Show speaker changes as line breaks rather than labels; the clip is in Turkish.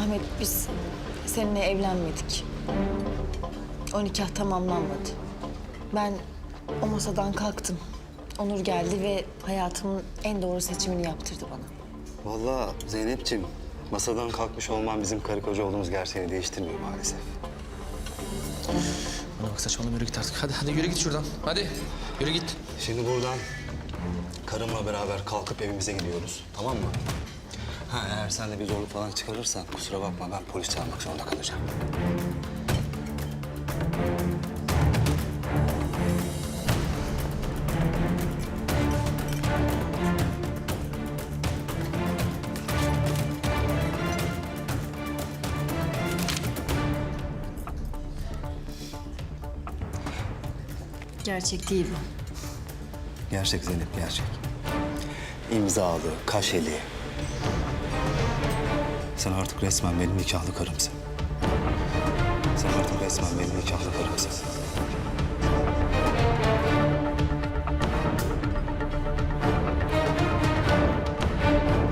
Ahmet biz seninle evlenmedik. O nikah tamamlanmadı. Ben o masadan kalktım. Onur geldi ve hayatımın en doğru seçimini yaptırdı bana.
Vallahi Zeynep'ciğim masadan kalkmış olman bizim karı koca olduğumuz gerçeğini değiştirmiyor maalesef.
Bana bak saçmalama yürü git artık. Hadi hadi yürü git şuradan. Hadi yürü git.
Şimdi buradan karımla beraber kalkıp evimize gidiyoruz. Tamam mı? Ha eğer sen de bir zorluk falan çıkarırsan kusura bakma ben polis çağırmak zorunda kalacağım.
Gerçek değil bu.
Gerçek Zeynep gerçek. İmzalı, kaşeli. Sen artık resmen benim nikahlı karımsın. Sen artık resmen benim nikahlı karımsın.